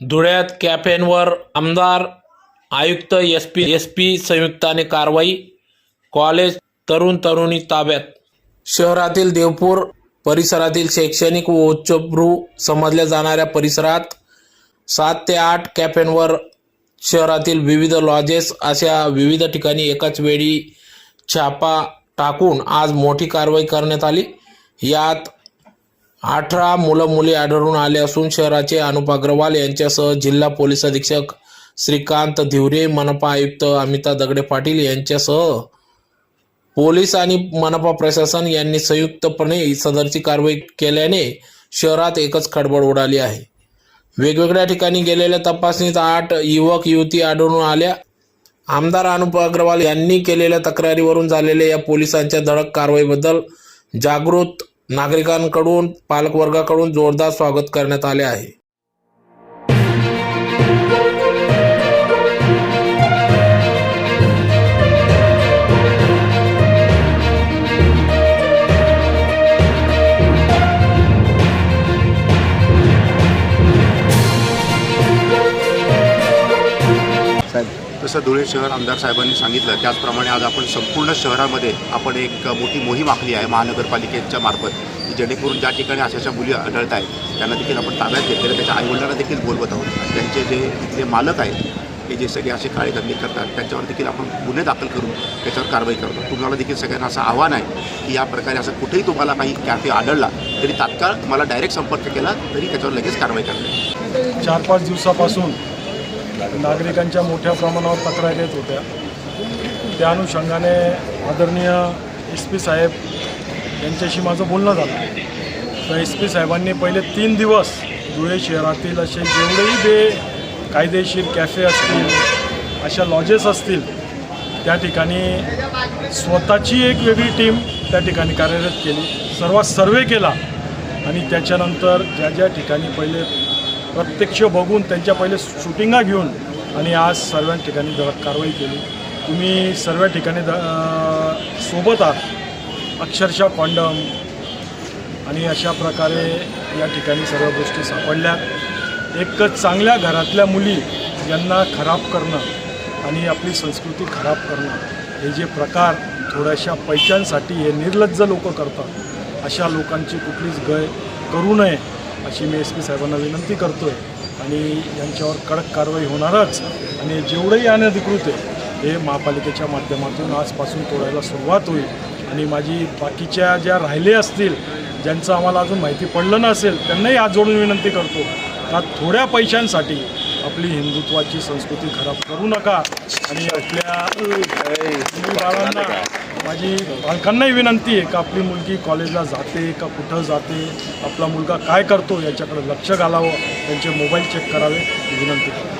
धुळ्यात कॅफेनवर आमदार आयुक्त एस पी एस पी संयुक्ताने कारवाई कॉलेज तरुण तरुणी ताब्यात. शहरातील देवपूर परिसरातील शैक्षणिक व उच्चभ्रू समजल्या जाणाऱ्या परिसरात सात ते आठ कॅफेनवर शहरातील विविध लॉजेस अशा विविध ठिकाणी एकाच वेळी छापा टाकून आज मोठी कारवाई करण्यात आली. यात अठरा मुलं मुली आढळून आले असून शहराचे अनुप अग्रवाल यांच्यासह जिल्हा पोलीस अधीक्षक श्रीकांत धिवरे मनपा आयुक्त अमिता दगडे पाटील यांच्यासह पोलीस आणि मनपा प्रशासन यांनी संयुक्तपणे सदरची कारवाई केल्याने शहरात एकच खडबड उडाली आहे. वेगवेगळ्या ठिकाणी गेलेल्या तपासणीत आठ युवक युवती आढळून आल्या. आमदार अनुप अग्रवाल यांनी केलेल्या तक्रारीवरून झालेल्या या पोलिसांच्या धडक कारवाईबद्दल जागृत नागरिकांकडून पालकवर्गाकडून जोरदार स्वागत करण्यात आले आहे. जसं धुळे शहर आमदार साहेबांनी सांगितलं. त्याचप्रमाणे आज आपण संपूर्ण शहरामध्ये आपण एक मोठी मोहीम आखली आहे महानगरपालिकेच्या मार्फत जेणेकरून ज्या ठिकाणी अशाच्या मुली आढळत आहेत त्यांना देखील आपण ताब्यात घेतलेलं त्याच्या आईवडिलांना देखील बोलवत आहोत. त्यांचे जे तिथले मालक आहेत हे जे सगळे असे काळे करतात त्यांच्यावर देखील आपण गुन्हे दाखल करून त्याच्यावर कारवाई करतो तुम्हाला देखील सगळ्यांना असं आव्हान आहे की या प्रकारे असं कुठेही तुम्हाला काही कॅफे आढळला तरी तात्काळ मला डायरेक्ट संपर्क केला तरी त्याच्यावर लगेच कारवाई करते चार पाच दिवसापासून नागरिकांच्या मोठ्या प्रमाणावर तक्रारी येत होत्या. त्या अनुषंगाने आदरणीय एस पी साहेब यांच्याशी माझं बोलणं झालं. तर एस पी साहेबांनी पहिले तीन दिवस धुळे शहरातील असे जेवढेही बे कायदेशीर कॅफे असतील अशा लॉजेस असतील त्या ठिकाणी स्वतःची एक वेगळी टीम त्या ठिकाणी कार्यरत केली. सर्वात सर्वे केला आणि त्याच्यानंतर ज्या ज्या ठिकाणी पहिले प्रत्यक्ष बघून त्यांच्या पहिले शूटिंगा घेऊन आणि आज सर्व ठिकाणी धडक कारवाई केली. तुम्ही सर्व ठिकाणी द सोबत आहात. अक्षरशः कॉन्डम आणि अशा प्रकारे या ठिकाणी सर्व गोष्टी सापडल्या. एक चांगल्या घरातल्या मुली यांना खराब करणं आणि आपली संस्कृती खराब करणं हे जे प्रकार थोड्याशा पैशांसाठी हे निर्लज्ज लोक करतात अशा लोकांची कुठलीच गय करू नये. अशी मी एस पी साहेबांना विनंती करतो आहे आणि यांच्यावर कडक कारवाई होणारच. आणि जेवढंही अनधिकृत आहे हे महापालिकेच्या माध्यमातून आजपासून तोडायला सुरुवात होईल. आणि माझी बाकीच्या ज्या राहिले असतील ज्यांचं आम्हाला अजून माहिती पडलं नसेल त्यांनाही हात जोडून विनंती करतो का थोड्या पैशांसाठी आपली हिंदुत्वाची संस्कृती खराब करू नका. आणि आपल्या बाळांना माझी पालकांनाही विनंती आहे का आपली मुलगी कॉलेजला जाते का कुठं जाते आपला मुलगा काय करतो याच्याकडे लक्ष घालावं त्यांचे मोबाईल चेक करावे विनंती करतो.